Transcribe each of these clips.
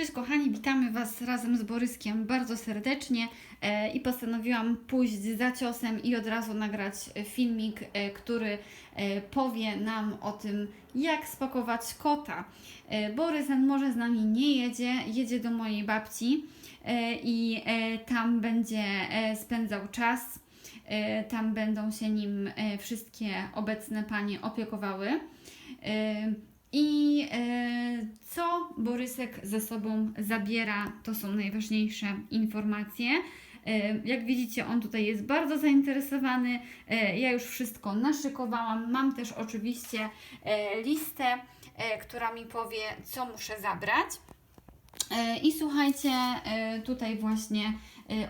Cześć kochani, witamy Was razem z Boryskiem bardzo serdecznie e, i postanowiłam pójść za ciosem i od razu nagrać filmik, e, który e, powie nam o tym, jak spakować kota. Borys może z nami nie jedzie, jedzie do mojej babci i tam będzie spędzał czas. Tam będą się nim wszystkie obecne panie opiekowały. I e, co Borysek ze sobą zabiera, to są najważniejsze informacje. E, Jak widzicie, on tutaj jest bardzo zainteresowany. E, Ja już wszystko naszykowałam. Mam też oczywiście listę, która mi powie, co muszę zabrać. I słuchajcie, tutaj właśnie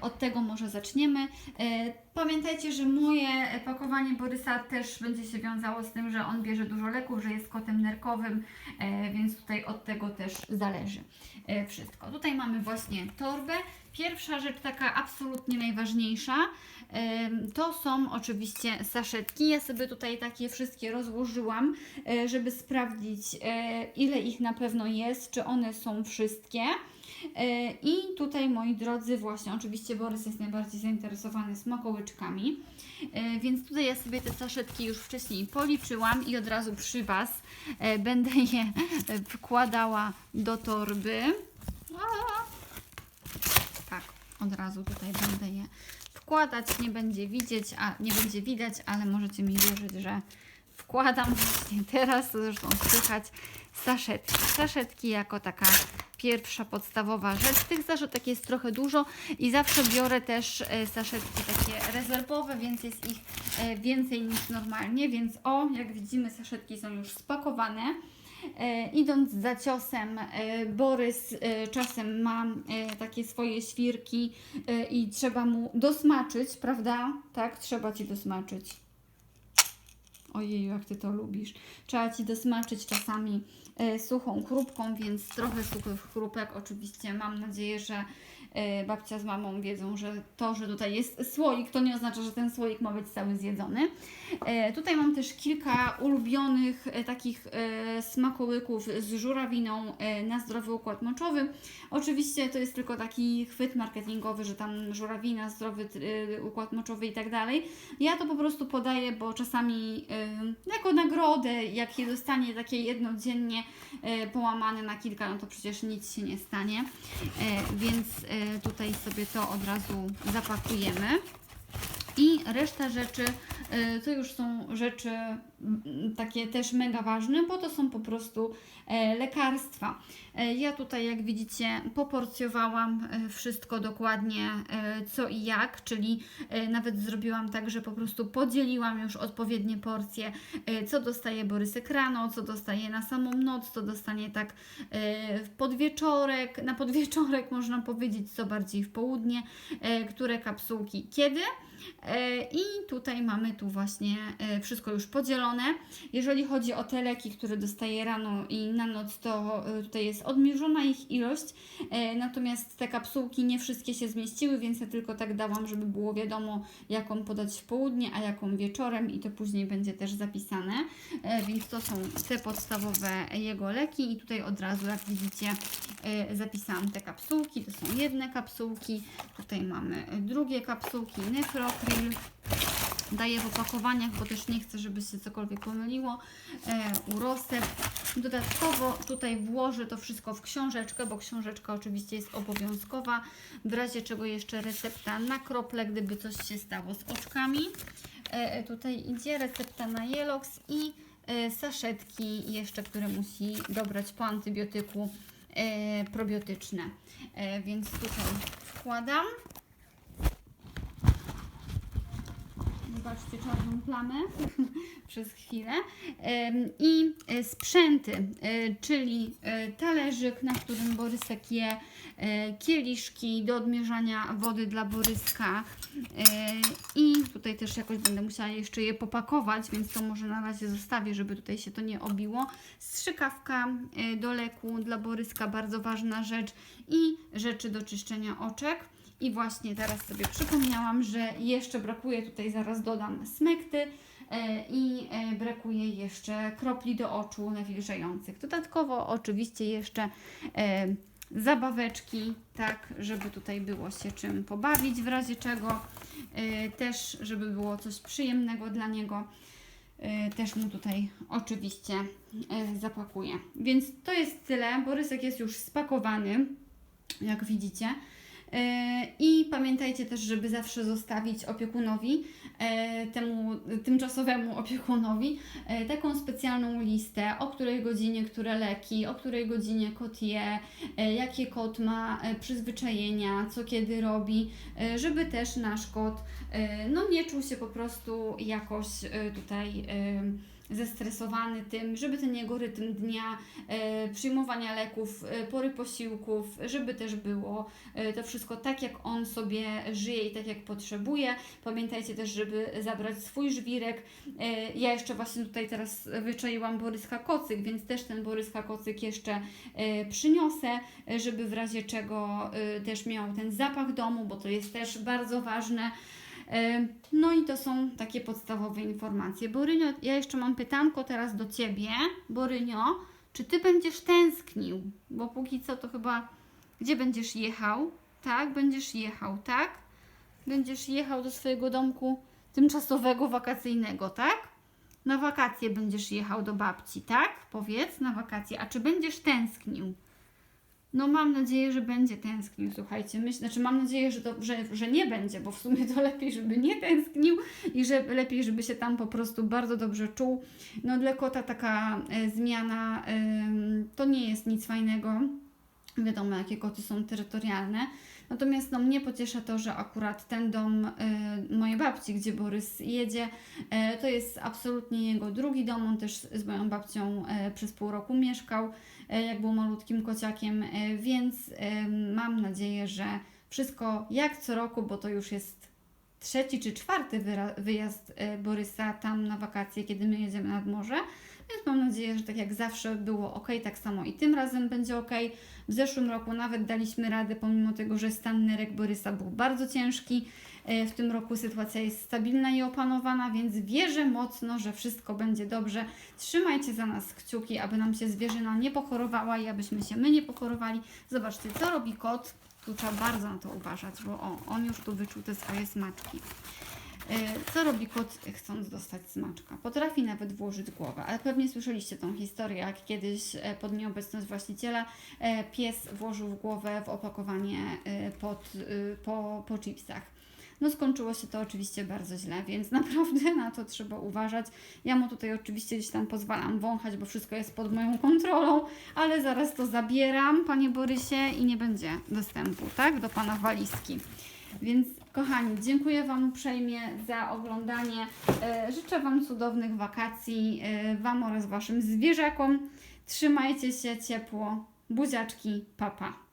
od tego może zaczniemy. E, Pamiętajcie, że moje pakowanie Borysa też będzie się wiązało z tym, że on bierze dużo leków, że jest kotem nerkowym, e, więc tutaj od tego też zależy e, wszystko. Tutaj mamy właśnie torbę. Pierwsza rzecz, taka absolutnie najważniejsza, to są oczywiście saszetki. Ja sobie tutaj takie wszystkie rozłożyłam, e, żeby sprawdzić, e, ile ich na pewno jest, czy one są wszystkie. E, I tutaj, moi drodzy, właśnie oczywiście Borys jest najbardziej zainteresowany smakołyczkami, e, więc tutaj ja sobie te saszetki już wcześniej policzyłam i od razu przy Was e, będę je wkładała do torby. Tak, od razu tutaj będę je wkładać, nie będzie widzieć, a nie będzie widać, ale możecie mi wierzyć, że wkładam właśnie teraz, to zresztą słychać, saszetki. Saszetki jako taka pierwsza podstawowa rzecz. Tych saszetek jest trochę dużo i zawsze biorę też e, saszetki takie rezerwowe, więc jest ich e, więcej niż normalnie, więc o, jak widzimy saszetki są już spakowane. E, idąc za ciosem, e, Borys e, czasem ma e, takie swoje świrki e, i trzeba mu dosmaczyć, prawda? Tak, trzeba ci dosmaczyć. Ojej, jak ty to lubisz. Trzeba ci dosmaczyć czasami e, suchą chrupką, więc trochę suchych chrupek. Oczywiście mam nadzieję, że babcia z mamą wiedzą, że to, że tutaj jest słoik, to nie oznacza, że ten słoik ma być cały zjedzony. E, tutaj mam też kilka ulubionych e, takich smakołyków z żurawiną na zdrowy układ moczowy. Oczywiście to jest tylko taki chwyt marketingowy, że tam żurawina, zdrowy układ moczowy i tak dalej. Ja to po prostu podaję, bo czasami jako nagrodę, jak je dostanie takie jedno dziennie połamane na kilka, no to przecież nic się nie stanie. Więc tutaj sobie to od razu zapakujemy. I reszta rzeczy y, to już są rzeczy mm, takie też mega ważne, bo to są po prostu e, lekarstwa. E, Ja tutaj, jak widzicie, poporcjowałam e, wszystko dokładnie co i jak, czyli nawet zrobiłam tak, że po prostu podzieliłam już odpowiednie porcje, co dostaje Borysek rano, co dostaje na samą noc, co dostanie tak w podwieczorek, na podwieczorek można powiedzieć, co bardziej w południe, które kapsułki kiedy. E, I tutaj mamy tu właśnie e, wszystko już podzielone. Jeżeli chodzi o te leki, które dostaję rano i na noc, to e, tutaj jest odmierzona ich ilość. Natomiast te kapsułki nie wszystkie się zmieściły, więc ja tylko tak dałam, żeby było wiadomo, jaką podać w południe, a jaką wieczorem i to później będzie też zapisane. Więc to są te podstawowe jego leki i tutaj od razu, jak widzicie, zapisałam te kapsułki. To są jedne kapsułki. Tutaj mamy drugie kapsułki, Nefrokril. Daję w opakowaniach, bo też nie chcę, żeby się cokolwiek pomyliło. E, urosep. Dodatkowo tutaj włożę to wszystko w książeczkę, bo książeczka oczywiście jest obowiązkowa. W razie czego jeszcze recepta na krople, gdyby coś się stało z oczkami. E, tutaj idzie recepta na Jelox i e, saszetki jeszcze, które musi dobrać po antybiotyku e, probiotyczne. E, więc tutaj wkładam. Zobaczcie czarną plamę przez chwilę. I e, sprzęty, e, czyli e, talerzyk, na którym Borysek je, kieliszki do odmierzania wody dla Boryska i tutaj też jakoś będę musiała jeszcze je popakować, więc to może na razie zostawię, żeby tutaj się to nie obiło. Strzykawka do leku dla Boryska, bardzo ważna rzecz i rzeczy do czyszczenia oczek. I właśnie teraz sobie przypomniałam, że jeszcze brakuje, tutaj zaraz dodam smekty e, i e, brakuje jeszcze kropli do oczu nawilżających. Dodatkowo oczywiście jeszcze e, zabaweczki, tak, żeby tutaj było się czym pobawić w razie czego. Też, żeby było coś przyjemnego dla niego. Też mu tutaj oczywiście zapakuję. Więc to jest tyle. Borysek jest już spakowany, jak widzicie. E, I pamiętajcie też, żeby zawsze zostawić opiekunowi, e, temu tymczasowemu opiekunowi, e, taką specjalną listę, o której godzinie które leki, o której godzinie kot je, jakie kot ma przyzwyczajenia, co kiedy robi, żeby też nasz kot no, nie czuł się po prostu jakoś tutaj zestresowany tym, żeby ten jego rytm dnia, e, przyjmowania leków, e, pory posiłków, żeby też było e, to wszystko tak, jak on sobie żyje i tak, jak potrzebuje. Pamiętajcie też, żeby zabrać swój żwirek. Ja jeszcze właśnie tutaj teraz wyczaiłam Boryska Kocyk, więc też ten Boryska Kocyk jeszcze przyniosę, żeby w razie czego też miał ten zapach domu, bo to jest też bardzo ważne. E, No i to są takie podstawowe informacje. Borynio, ja jeszcze mam pytanko teraz do Ciebie. Borynio, czy Ty będziesz tęsknił? Bo póki co to chyba... Gdzie będziesz jechał? Tak, będziesz jechał, tak? Będziesz jechał do swojego domku tymczasowego, wakacyjnego, tak? Na wakacje będziesz jechał do babci, tak? Powiedz, na wakacje. A czy będziesz tęsknił? No mam nadzieję, że będzie tęsknił, słuchajcie. Myślę, znaczy mam nadzieję, że, to, że, że nie będzie, bo w sumie to lepiej, żeby nie tęsknił i że lepiej, żeby się tam po prostu bardzo dobrze czuł. No dla kota taka e, zmiana to nie jest nic fajnego. Wiadomo, jakie koty są terytorialne. Natomiast no, mnie pociesza to, że akurat ten dom e, mojej babci, gdzie Borys jedzie, e, to jest absolutnie jego drugi dom. On też z moją babcią e, przez pół roku mieszkał, e, jak był malutkim kociakiem, e, więc e, mam nadzieję, że wszystko jak co roku, bo to już jest trzeci czy czwarty wyjazd e, Borysa tam na wakacje, kiedy my jedziemy nad morze. Więc mam nadzieję, że tak jak zawsze było ok, tak samo i tym razem będzie ok. W zeszłym roku nawet daliśmy radę, pomimo tego, że stan nerek Borysa był bardzo ciężki. E, W tym roku sytuacja jest stabilna i opanowana, więc wierzę mocno, że wszystko będzie dobrze. Trzymajcie za nas kciuki, aby nam się zwierzyna nie pochorowała i abyśmy się my nie pochorowali. Zobaczcie, co robi kot. Tu trzeba bardzo na to uważać, bo o, on już tu wyczuł te swoje smaczki. E, Co robi kot, chcąc dostać smaczka? Potrafi nawet włożyć głowę, ale pewnie słyszeliście tą historię, jak kiedyś e, pod nieobecność właściciela e, pies włożył głowę w opakowanie pod, po, po chipsach. No skończyło się to oczywiście bardzo źle, więc naprawdę na to trzeba uważać. Ja mu tutaj oczywiście gdzieś tam pozwalam wąchać, bo wszystko jest pod moją kontrolą, ale zaraz to zabieram, Panie Borysie, i nie będzie dostępu, tak, do Pana walizki. Więc kochani, dziękuję Wam uprzejmie za oglądanie. E, Życzę Wam cudownych wakacji, e, Wam oraz Waszym zwierzakom. Trzymajcie się ciepło. Buziaczki, papa.